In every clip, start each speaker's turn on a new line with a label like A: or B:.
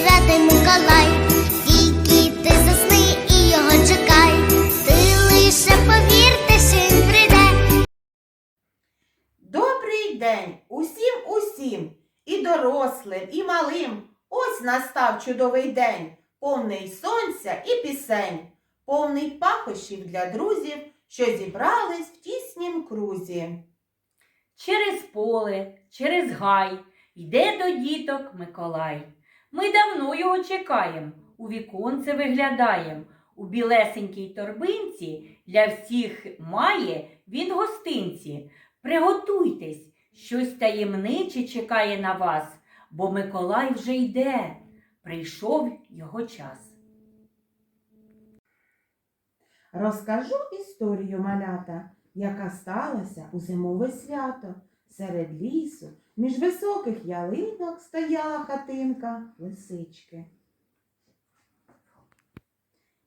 A: святий Миколай, тільки ти засни і його чекай. Ти лише повірте, що він прийде.
B: Добрий день усім усім, і дорослим, і малим. Ось настав чудовий день, повний сонця і пісень, повний пахощів для друзів, що зібрались в тіснім крузі.
C: Через поле, через гай йде до діток Миколай. Ми давно його чекаєм, у віконце виглядаєм. У білесенькій торбинці для всіх має він гостинці. Приготуйтесь, щось таємниче чекає на вас, бо Миколай вже йде. Прийшов його час.
B: Розкажу історію малята, яка сталася у зимове свято. Серед лісу, між високих ялинок стояла хатинка лисички.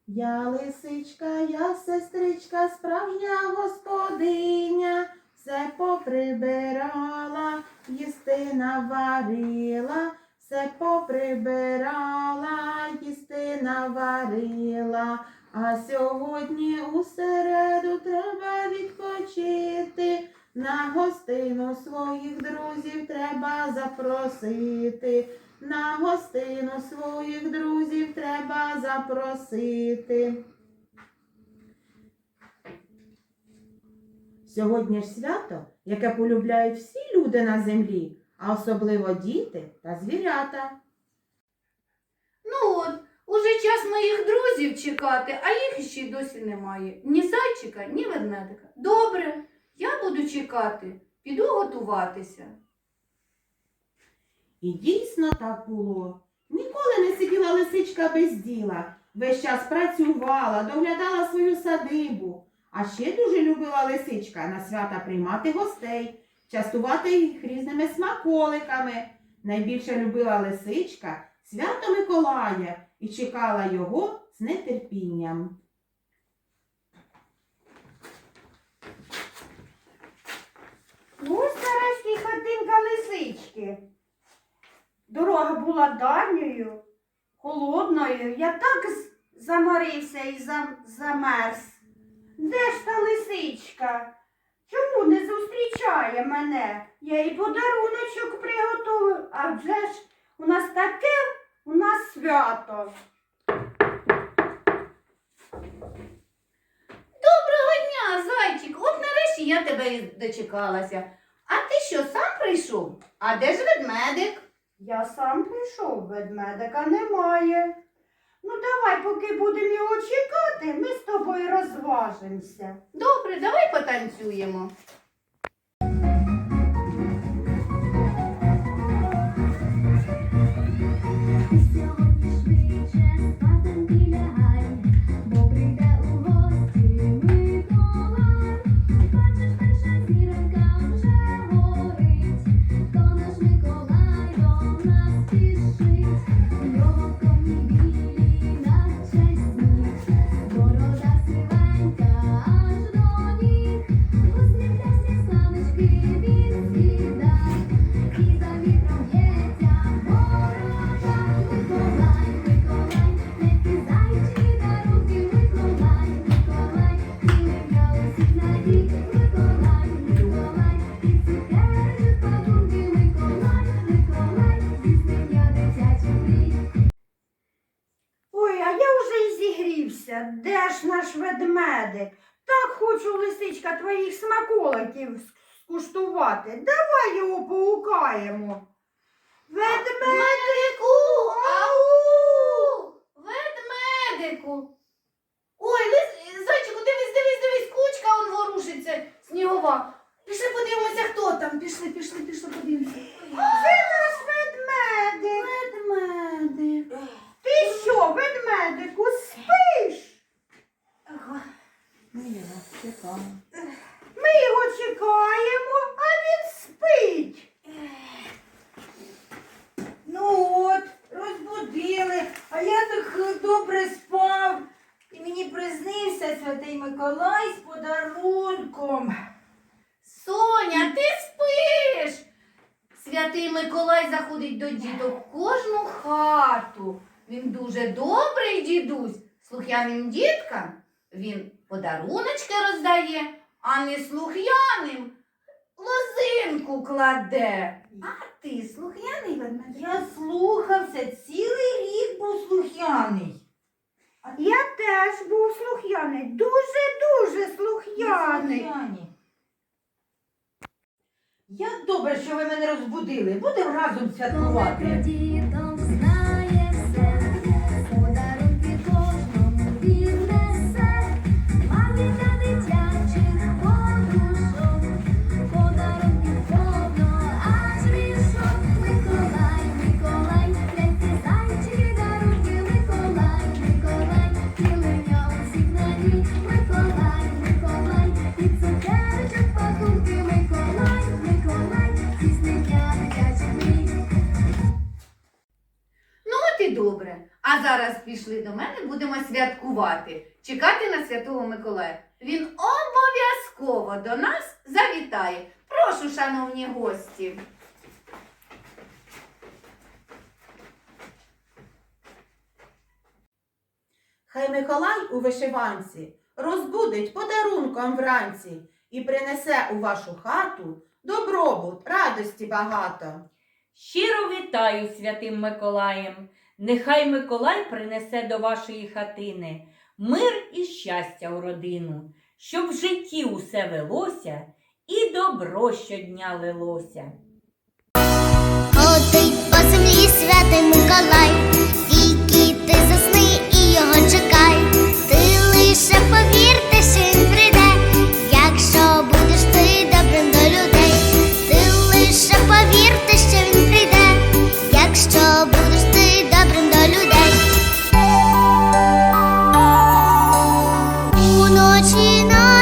B: Я лисичка, я сестричка, справжня господиня, все поприбирала, їсти наварила, все поприбирала, їсти наварила. А сьогодні у середу треба відпочити. На гостину своїх друзів треба запросити. На гостину своїх друзів треба запросити. Сьогодні ж свято, яке полюбляють всі люди на землі, а особливо діти та звірята.
D: Ну от, уже час моїх друзів чекати, а їх ще й досі немає. Ні зайчика, ні ведмедика. Добре, я буду чекати, піду готуватися.
B: І дійсно так було. Ніколи не сиділа лисичка без діла. Весь час працювала, доглядала свою садибу. А ще дуже любила лисичка на свята приймати гостей, частувати їх різними смаколиками. Найбільше любила лисичка свято Миколая і чекала його з нетерпінням.
E: Ось нарешті хатинка лисички. Дорога була дальньою, холодною. Я так заморився і замерз. Де ж та лисичка? Чому не зустрічає мене? Я їй подаруночок приготую. Адже ж у нас таке у нас свято.
D: Доброго дня, зайчик! От нарешті я тебе дочекалася. А ти що, сам прийшов? А де ж ведмедик?
E: Я сам прийшов, ведмедика немає. Ну давай, поки будемо його чекати, ми з тобою розважимося.
D: Добре, давай потанцюємо.
E: Зігрівся. Де ж наш ведмедик? Так хочу, лисичка, твоїх смаколиків скуштувати. Давай його поукаємо. Ведмедику!
D: Ау! Ведмедику! Ой, лис... зайчику, дивись, дивись, дивись, кучка он ворушиться, снігова. Пішли подивимося, хто там. Пішли, пішли, пішли, подивимося.
E: Це наш ведмедик.
D: Ведмедик.
E: Ти що, ведмедику, спиш? Ми його чекаємо, а він спить.
F: Ну от, розбудили, а я так е, добре спав. І мені приснився святий Миколай з подарунком.
D: Соня, ти спиш? Святий Миколай заходить до діток в кожну хату. Він дуже добрий дідусь. Слух'яним діткам він подаруночки роздає, а не слух'яним лозинку кладе. А ти слух'яний?
F: Я слухався, цілий рік був слух'яний.
E: Я теж був слух'яний, дуже-дуже слух'яний.
F: Слух'яні. Як добре, що ви мене розбудили. Будемо разом святкувати.
D: Зараз пішли до мене, будемо святкувати. Чекати на Святого Миколая. Він обов'язково до нас завітає. Прошу, шановні гості.
B: Хай Миколай у вишиванці розбудить подарунком вранці і принесе у вашу хату добробут, радості багато.
C: Щиро вітаю святим Миколаєм. Нехай Миколай принесе до вашої хатини мир і щастя у родину, щоб в житті усе велося і добро щодня лилося. О, ти по землі святий Миколай. очі на.